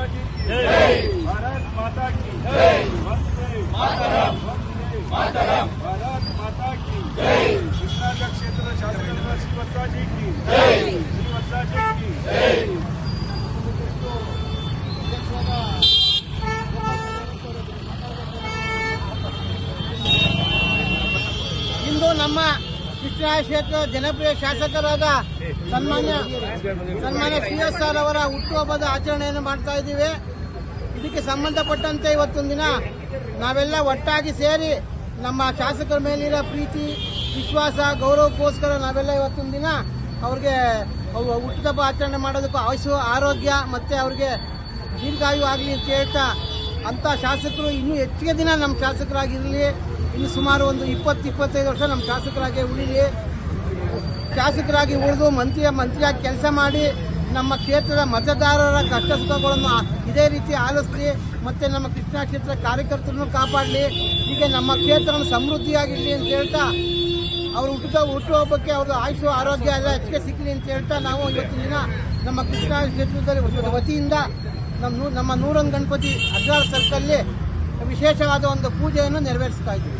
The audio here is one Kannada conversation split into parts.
माता की भारत माता की वंदे वंदे भारत माता की कृष्णाच्या क्षेत्र शासनाचा श्रीवत्साजी की श्रीवत्साजी की ಇಂದು ನಮ್ಮ ಕೃಷ್ಣ ಕ್ಷೇತ್ರ ಜನಪ್ರಿಯ ಶಾಸಕರಾದ ಸನ್ಮಾನ್ಯ ಸನ್ಮಾನ್ಯ ಸಿ ಎಸ್ ಆರ್ ಅವರ ಹುಟ್ಟುಹಬ್ಬದ ಆಚರಣೆಯನ್ನು ಮಾಡ್ತಾ ಇದ್ದೀವಿ. ಇದಕ್ಕೆ ಸಂಬಂಧಪಟ್ಟಂತೆ ಇವತ್ತೊಂದು ದಿನ ನಾವೆಲ್ಲ ಒಟ್ಟಾಗಿ ಸೇರಿ ನಮ್ಮ ಶಾಸಕರ ಮೇಲಿರೋ ಪ್ರೀತಿ, ವಿಶ್ವಾಸ, ಗೌರವಕ್ಕೋಸ್ಕರ ನಾವೆಲ್ಲ ಇವತ್ತೊಂದು ದಿನ ಅವ್ರಿಗೆ ಅವ್ರ ಹುಟ್ಟುಹಬ್ಬ ಆಚರಣೆ ಮಾಡೋದಕ್ಕೂ ಆಯುಷು ಆರೋಗ್ಯ ಮತ್ತು ಅವ್ರಿಗೆ ದೀರ್ಘಾಯು ಆಗಲಿ ಅಂತ ಹೇಳ್ತಾ ಅಂಥ ಶಾಸಕರು ಇನ್ನೂ ಹೆಚ್ಚಿಗೆ ದಿನ ನಮ್ಮ ಶಾಸಕರಾಗಿರಲಿ ಇನ್ನು ಸುಮಾರು ಒಂದು ಇಪ್ಪತ್ತು, ಇಪ್ಪತ್ತೈದು ವರ್ಷ ನಮ್ಮ ಶಾಸಕರಾಗಿ ಉಳಿಲಿ ಶಾಸಕರಾಗಿ ಉಳಿದು ಮಂತ್ರಿಯ, ಮಂತ್ರಿಯಾಗಿ ಕೆಲಸ ಮಾಡಿ ನಮ್ಮ ಕ್ಷೇತ್ರದ ಮತದಾರರ ಕಷ್ಟ ಸುಖಗಳನ್ನು ಇದೇ ರೀತಿ ಆಲಿಸಲಿ ಮತ್ತು ನಮ್ಮ ಕೃಷ್ಣ ಕ್ಷೇತ್ರ ಕಾರ್ಯಕರ್ತರನ್ನು ಕಾಪಾಡಲಿ. ಹೀಗೆ ನಮ್ಮ ಕ್ಷೇತ್ರ ಸಮೃದ್ಧಿಯಾಗಿರಲಿ ಅಂತ ಹೇಳ್ತಾ, ಅವರು ಹುಟ್ಟಿದ ಹುಟ್ಟುಹಬ್ಬಕ್ಕೆ ಅವ್ರದ್ದು ಆಯುಷು, ಆರೋಗ್ಯ ಎಲ್ಲ ಹೆಚ್ಚಿಗೆ ಸಿಕ್ಕಲಿ ಅಂತ ಹೇಳ್ತಾ ನಾವು ಇವತ್ತಿನ ದಿನ ನಮ್ಮ ಕೃಷ್ಣ ಕ್ಷೇತ್ರದಲ್ಲಿ ವತಿಯಿಂದ ನಮ್ಮ ನಮ್ಮ ನೂರೊಂದು ಗಣಪತಿ ಅಗ್ರಾರ ಸರ್ಕಲ್ಲಿ ವಿಶೇಷವಾದ ಒಂದು ಪೂಜೆಯನ್ನು ನೆರವೇರಿಸ್ತಾ ಇದ್ದೀವಿ.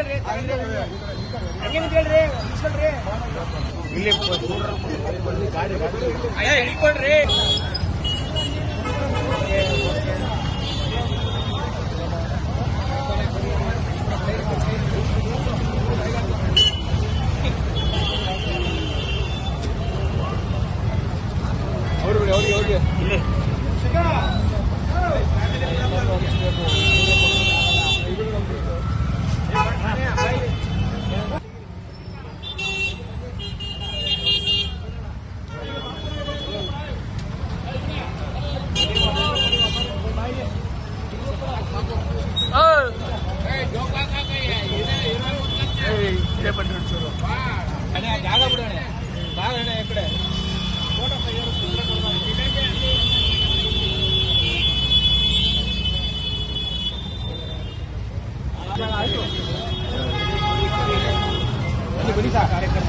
ಇಲ್ಲಿ ಗಾಡಿ మీరే బండి నడుచుకోరు అనే జాగా కూడా బాగా ఇక్కడ ఫోటో కార్యక్రమం